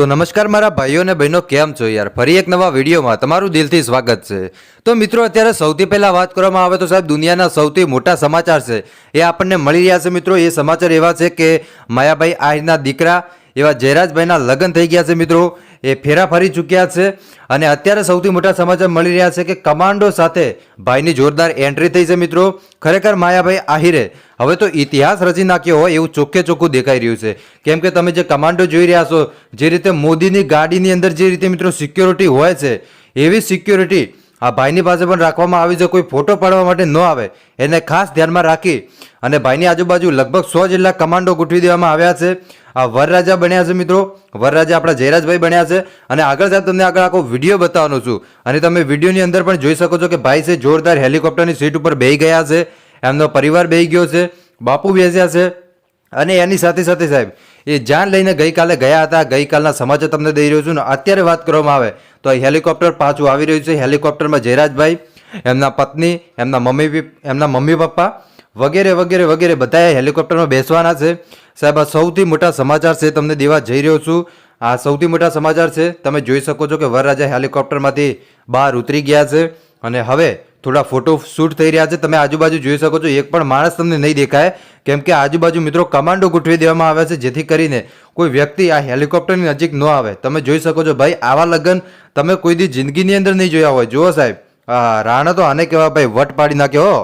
તો નમસ્કાર મારા ભાઈઓ અને બહેનો, કેમ છો યાર? ફરી એક નવા વિડીયોમાં તમારું દિલથી સ્વાગત છે. તો મિત્રો, અત્યારે સૌથી પહેલાં વાત કરવામાં આવે તો સાહેબ, દુનિયાના સૌથી મોટા સમાચાર છે. એ આપણને મળી રહ્યા છે મિત્રો, એ સમાચાર એવા છે કે માયાભાઈ આહિરના દીકરા એવા જયરાજભાઈના લગ્ન થઈ ગયા છે મિત્રો. એ ફેરા ફરી ચૂક્યા છે અને અત્યારે સૌથી મોટા સમાચાર મળી રહ્યા છે કે કમાન્ડો સાથે ભાઈની જોરદાર એન્ટ્રી થઈ છે મિત્રો. ખરેખર માયાભાઈ આહિરે. હવે તો ઇતિહાસ રચી નાખ્યો હોય એવું ચોખ્ખે ચોખ્ખું દેખાઈ રહ્યું છે. કેમ કે તમે જે કમાન્ડો જોઈ રહ્યા છો, જે રીતે મોદીની ગાડીની અંદર જે રીતે મિત્રો સિક્યોરિટી હોય છે, એવી સિક્યોરિટી આ ભાઈની પાસે પણ રાખવામાં આવી છે કોઈ ફોટો પાડવા માટે ન આવે, એને ખાસ ધ્યાનમાં રાખી અને ભાઈની આજુબાજુ લગભગ સો જેટલા કમાન્ડો ગોઠવી દેવામાં આવ્યા છે. આ વરરાજા બન્યા છે મિત્રો. વરરાજા આપણા જયરાજભાઈ બન્યા છે. અને આગળ સાહેબ તમને આગળ આખો વીડિયો બતાવવાનો છું. અને તમે વિડીયોની અંદર પણ જોઈ શકો છો કે ભાઈ છે, જોરદાર હેલિકોપ્ટરની સીટ ઉપર બેહી ગયા છે. એમનો પરિવાર બેહી ગયો છે. બાપુ બેસ્યા છે. અને એની સાથે સાથે સાહેબ, એ જાન લઈને ગઈકાલે ગયા હતા, ગઈકાલના સમાચાર તમને દઈ રહ્યો છું ને અત્યારે વાત કરવામાં આવે તો હેલિકોપ્ટર પાછું આવી રહ્યું છે. હેલિકોપ્ટરમાં જયરાજભાઈ, એમના પત્ની, એમના મમ્મી એમના મમ્મી પપ્પા વગેરે વગેરે વગેરે બધાએ હેલિકોપ્ટરમાં બેસવાના છે. સાહેબ, આ સૌથી મોટા સમાચાર છે તમને દેવા જઈ રહ્યો છું. આ સૌથી મોટા સમાચાર છે, તમે જોઈ શકો છો કે વરરાજા હેલિકોપ્ટરમાંથી બહાર ઉતરી ગયા છે. અને હવે થોડા ફોટો શૂટ થઈ રહ્યા છે. તમે આજુબાજુ જોઈ શકો છો. એક પણ માણસ તમને નહીં દેખાય. કેમ કે આજુબાજુ મિત્રો કમાન્ડો ગોઠવી દેવામાં આવ્યા છે, જેથી કરીને કોઈ વ્યક્તિ આ હેલિકોપ્ટરની નજીક ન આવે. તમે જોઈ શકો છો, ભાઈ, આવા લગ્ન તમે કોઈ દી જિંદગીની અંદર નહીં જોયા હોય. જુઓ સાહેબ રાણા તો આને કહેવા ભાઈ, વટ પાડી નાખ્યો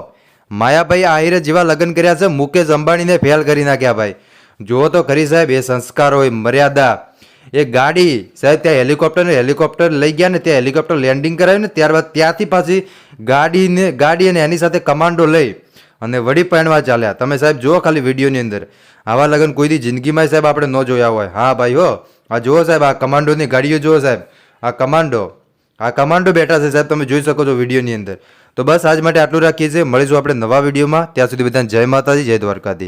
માયાભાઈ આહિરે જેવા લગ્ન કર્યા છે, મુકેશ અંબાણીને ફેલ કરી નાખ્યા, ભાઈ. જુઓ તો ખરી સાહેબ, એ સંસ્કાર હોય, મર્યાદા. એ ગાડી, સાહેબ, ત્યાં હેલિકોપ્ટર હેલિકોપ્ટર લઈ ગયા ને ત્યાં હેલિકોપ્ટર લેન્ડિંગ કરાવ્યું ને ત્યારબાદ ત્યાંથી પાછી ગાડીને ગાડી અને એની સાથે કમાન્ડો લઈ અને વડી પહેણવા ચાલ્યા. તમે સાહેબ જુઓ ખાલી વિડીયોની અંદર. આવા લગ્ન કોઈ દી જિંદગીમાં સાહેબ આપણે ન જોયા હોય. હા ભાઈ, હો. આ જુઓ સાહેબ, આ કમાન્ડોની ગાડીઓ જુઓ સાહેબ. આ કમાન્ડો. આ કમાન્ડો બેઠા છે સાહેબ, તમે જોઈ શકો છો વિડીયોની અંદર. તો બસ આજ માટે આટલું રાખીએ છીએ. મળીશું આપણે નવા વિડીયોમાં. ત્યાં સુધી બધાને જય માતાજી, જય દ્વારકાધી